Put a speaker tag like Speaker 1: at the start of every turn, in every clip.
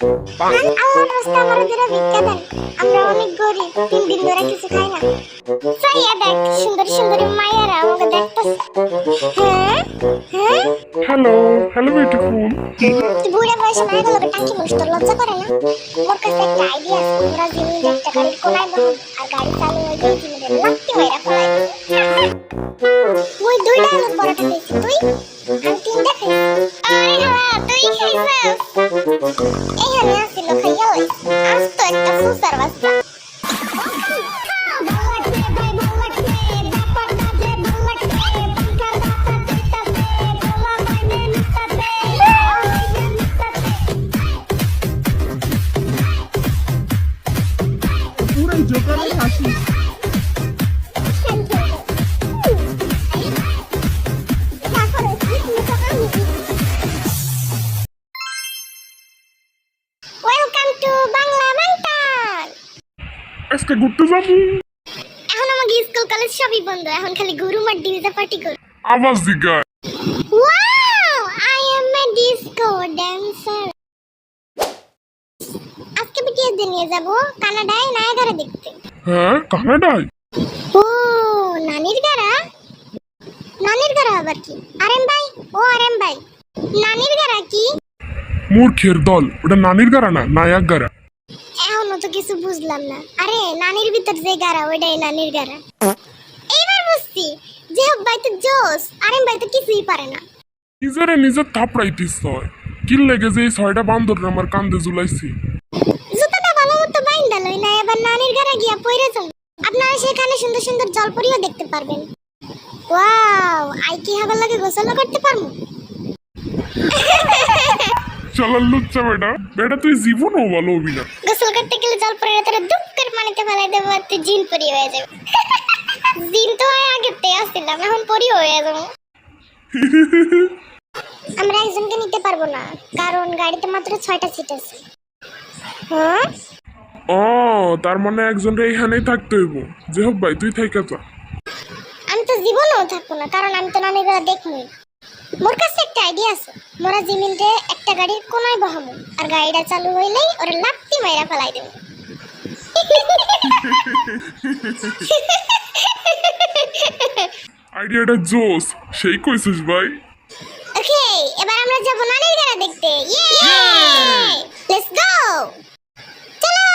Speaker 1: আল্লাহর রাস্তা আমার দিরা ভিক্ষা দেন। আমরা অনেক গরিব তিন দিন ধরে কিছু খাই না। চাইয়া দেখ সুন্দর সুন্দর মায়েরা আমাকে দেখতেছে। হ্যাঁ? হ্যাঁ?
Speaker 2: হ্যালো হ্যালো বিউটিফুল
Speaker 1: তুই বুড়ে বয়সে মায়ের লোকে টাকি বলিস তোর লজ্জা করে না? মোর কাছে একটা আইডিয়া আছে আমরা জিমি একটা গাড়ির কোনায় বসব আর গাড়ি চালু হয়ে গেলে জিমিদের লাত্তি মাইরা ফেলাই ওই দুইটা লোক বড়টা দিয়েছি তুই? Ay, no, tú dijiste eso. Ella me
Speaker 2: hace lo que
Speaker 1: yo hago. Haz tu.
Speaker 2: আজকে ঘুরতে যাব।
Speaker 1: এখন আমাকে স্কুল কলেজ সবই বন্ধ এখন খালি গুরু মার ডিজে পার্টি কর
Speaker 2: দিগায়
Speaker 1: wow I am a disco dancer আজকে বিটিএস দিয়ে নিয়ে যাব কানাডায় নায়াগারা দেখতে।
Speaker 2: হ্যাঁ কানাডায়?
Speaker 1: ও নানির গারা নানির গারা আবার কি? আরেম ভাই? ও আরেম ভাই। নানির গারা কি?
Speaker 2: মূর্খের দল ওটা নানির গারা না নায়াক গারা
Speaker 1: এখনও তো কিছু বুঝলাম না। আরে নানির ভিতর যে গারা ওইটাই নানির গারা এইবার বুঝছি যে হোক ভাই তো জোস আরেম ভাই তো কিছুই পারে না।
Speaker 2: নিজেরে নিজে থাপড়াইতিস হয় কি লেগে যে এই ছয়টা বান্দর আমার কান্দে জুলাইছি
Speaker 1: জুতাটা ভালো মতো বাইন্দা লই না এবার নানির গারা গিয়া পইরে যান আপনারা সেখানে সুন্দর সুন্দর জলপরিও দেখতে পারবেন। ওয়াও আই কি হবে লাগে গোসলও করতে পারব?
Speaker 2: চলার লুচ্চা বেটা। বেটা তুই জীবনও ভালো হবি না।
Speaker 1: গোসল করতে গেলে জলপরিরা তোরা দুপ করে পানিতে ফেলাই দেবো তুই জিন পরি হয়ে যাবে। জিন তো হয় আগে তে আসছিলাম এখন পরি হয়ে যাব। আমরা একজনকে নিতে পারব না কারণ গাড়িতে মাত্র ছয়টা সিট আছে। হ্যাঁ?
Speaker 2: ও তার মানে একজন এইখানেই থাকতে হইব। যে হোক ভাই তুই থাইকা যা।
Speaker 1: আমি তো জীবনেও থাকব না কারণ আমি তো নানির বেলা দেখবই মোর কাছে একটা আইডিয়া আছে মোরা জিমিনতে একটা গাড়ির কোনায় বহামু আর গাড়িটা চালু হইলেই ওরা লাত্তি মাইরা ফেলাই দেবো।
Speaker 2: আইডিয়াটা জোস সেই কইছিস ভাই।
Speaker 1: ওকে এবার আমরা যাব নানির গাড়া দেখতে। ইয়ে লেটস গো চলো!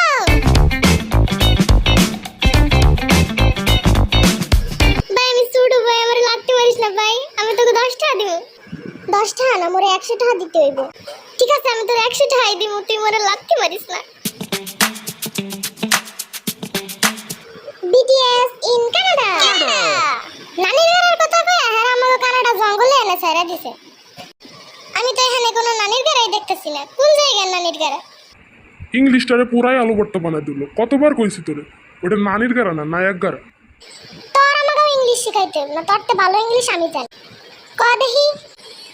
Speaker 1: ভাই আমি ছুটু ভাই আমার লাত্তি মারিস না ভাই। আমি তোকে দশ টাকা দিব। দশ টাকা না মোরে একশো টাকা দিতে হইব। ঠিক আছে আমি তোর একশো টাকাই দিব তুই মোরে লাত্তি মারিস না কোন জায়গার নানির ঘরে
Speaker 2: ইংলিশটারে পুরাই আলু ভর্তা বানাই দিল। কতবার কইছি তোরে? ওটা নানির গারা না নায়াক গারা
Speaker 1: তোর আমাকে ইংলিশ শিখাইতে হবে না তোর তো ভালো ইংলিশ আমি জানি। ক দেখি?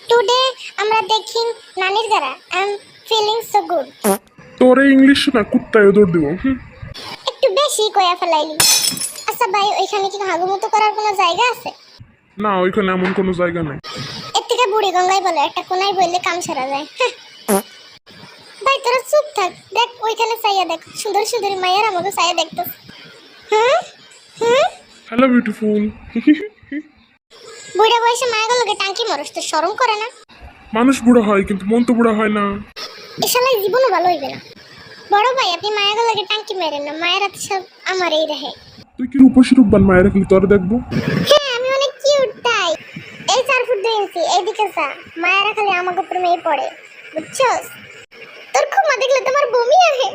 Speaker 1: টুডে আমরা দেখি নানির ঘরে I am feeling so good
Speaker 2: তোরে ইংলিশ না কুত্তায় দৌড় দিব
Speaker 1: একটু বেশি কয়া ফেলাইলি। আচ্ছা ভাই ওইখানে কি হাগুমতো করার কোনো জায়গা আছে?
Speaker 2: না ওইখানে এমন কোনো জায়গা নেই।
Speaker 1: এর থেকে বুড়ি গঙ্গায় বলে একটা কোনায় বললে কাম সারা যায়। হ্যাঁ। ভাই তোরা চুপ থাক। দেখ ওইখানে চাইয়া দেখ। সুন্দর সুন্দর মায়ের আমাকে চাইয়া দেখতো হুম? হুম?
Speaker 2: হ্যালো বিউটিফুল
Speaker 1: বুড়া বয়সে মায়াগুলোকে টাঙ্কি মরস তো শরম করে না?
Speaker 2: মানুষ বুড়ো হয় কিন্তু মন তো বুড়ো হয় না।
Speaker 1: এসালাই জীবনও ভালো হইবে না। বড় ভাই আপনি মায়াগুলোকে টাঙ্কি মেরেন না। মায়ের হাতে সব আমার এই রাহে।
Speaker 2: তুই কি রূপসী রূপবান মায়ের রাখলি তোরে দেখব?
Speaker 1: হ্যাঁ আমি অনেক কিউট তাই। এই চার ফুট দুই ইঞ্চি এইদিকে যা। মায়েরা খালি আমাকে প্রেমেই পড়ে। বুঝছস? তোর খুমা দেখলে তোমার বমি আহে।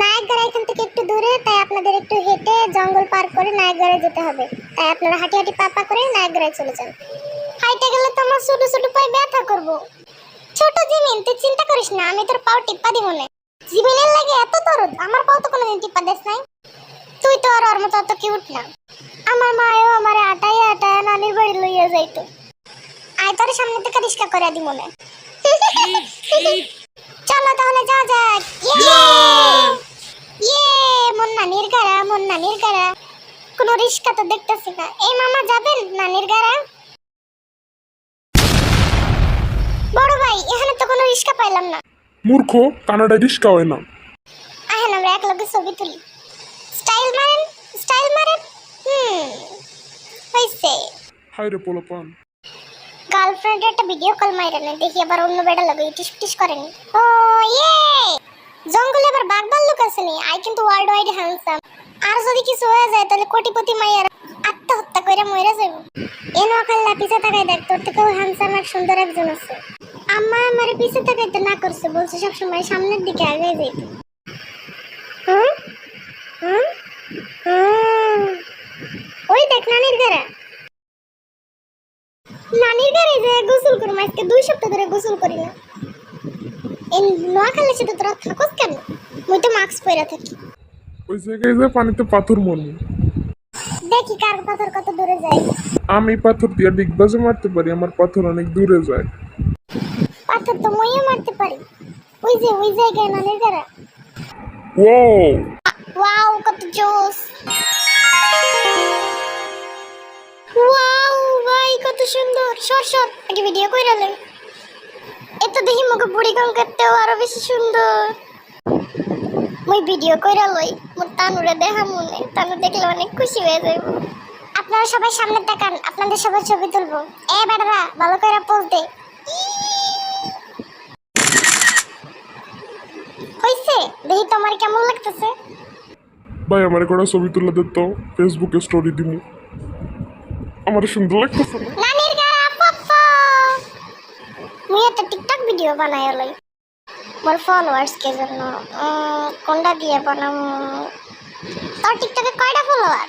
Speaker 1: নায়কগড়া এখান থেকে একটু দূরে, তাই আপনাদের একটু হেঁটে জঙ্গল পার করে নায়কগড়ায় যেতে হবে। তাই আপনারা হাঁটি হাঁটি পাপা করে নায়কগড়ায় চলে যান। হাইটে গেলে তো আমার ছোট ছোট পায়ে ব্যথা করব। ছোট জিমিন, তুই চিন্তা করিস না, আমি তোর পাও টিপ্পা দিব না। জিমিনের লাগে এত দরদ, আমার পাও তো কোনোদিন টিপ্পা দেস নাই। তুই তো আর ওর মতো অত কিউট না। আমার মায়ও আমারে আটায় আটায় নানির বাড়ি লইয়া যাইতো। আয় তোর সামনে থেকে রিস্কা করে দিব না। চলো তাহলে যা যাক। ইয়ে! ইয়ে! মন নানির গাড়া মন নানির গাড়া কোনো রিস্কা তো দেখতেছি না। এই মামা যাবেন নানির গাড়া বড় ভাই এখানে তো কোনো রিস্কা পাইলাম না।
Speaker 2: মূর্খ কানাডায় রিস্কা হয় না।
Speaker 1: আহেন আমরা এক লগে ছবি তুলি। স্টাইল মারেন স্টাইল মারেন? হুম হইছে।
Speaker 2: হাই রে পোলাপান।
Speaker 1: গার্লফ্রেন্ড একটা ভিডিও কল মাইরা নেই দেখি আবার অন্য বেড়া লাগে টিস পিটিস করেন ও ইয়ে! জঙ্গলে আবার বাঘ ভাল্লুক আছে নি? আই কিন্তু ওয়ার্ল্ড ওয়াইড হ্যান্ডসাম আর যদি কিছু হয়ে যায়, তাহলে কোটিপতি মাইয়ার আত্মহত্যা করে মরে যাব এন ওকাল্লা পিছে তাকাই দেখ, তোর থেকেও হ্যান্ডসাম এক সুন্দর একজন আছে। আম্মা আমার পিছে তাকাইতে না করছে, বলছে সবসময় সামনের দিকে আগে হুম? ওই দেখ নানির ঘরে নানির ঘরে যে গোসল করব আজকে দুই সপ্তাহ ধরে গোসল করি না এই নোয়াখালীর সাথে তোরা থাকস কেন? মুই তো মাস্ক পরে থাকি।
Speaker 2: ওই জায়গায় যে পানিতে পাথর মরমু
Speaker 1: দেখি কার পাথর কত দূরে যায়।
Speaker 2: আমি পাথর দিয়ে ডিগবাজে মারতে পারি আমার পাথর অনেক দূরে যায়।
Speaker 1: পাথর তো মুইও মারতে পারি। ওই যে ওই জায়গায় না ঘরে
Speaker 2: ও
Speaker 1: ওয়াও কত জোস ওয়াও ভাই কত সুন্দর! সর সর একটা ভিডিও কইরালেন এত দেখি মুখে বুড়ি কম করতেও আরও বেশি সুন্দর। মুই ভিডিও কইরা লই মোর তানুরে দেখা মনে তানু দেখলে অনেক খুশি হয়ে যাইব। আপনারা সবাই সামনে তাকান আপনাদের সবার ছবি তুলবো। এ বেটারা ভালো করে পোজ দে হইছে দেখি তোমার কেমন লাগতেছে?
Speaker 2: ভাই আমার কটা ছবি তুলে দিত ফেসবুকে স্টোরি দিমু। আমার সুন্দর লাগতেছে না
Speaker 1: ভিডিও বানাই লই মোর ফলোয়ার্সকে জন্য কোনটা দিয়ে বানাম? তোর টিকটকে কয়টা ফলোয়ার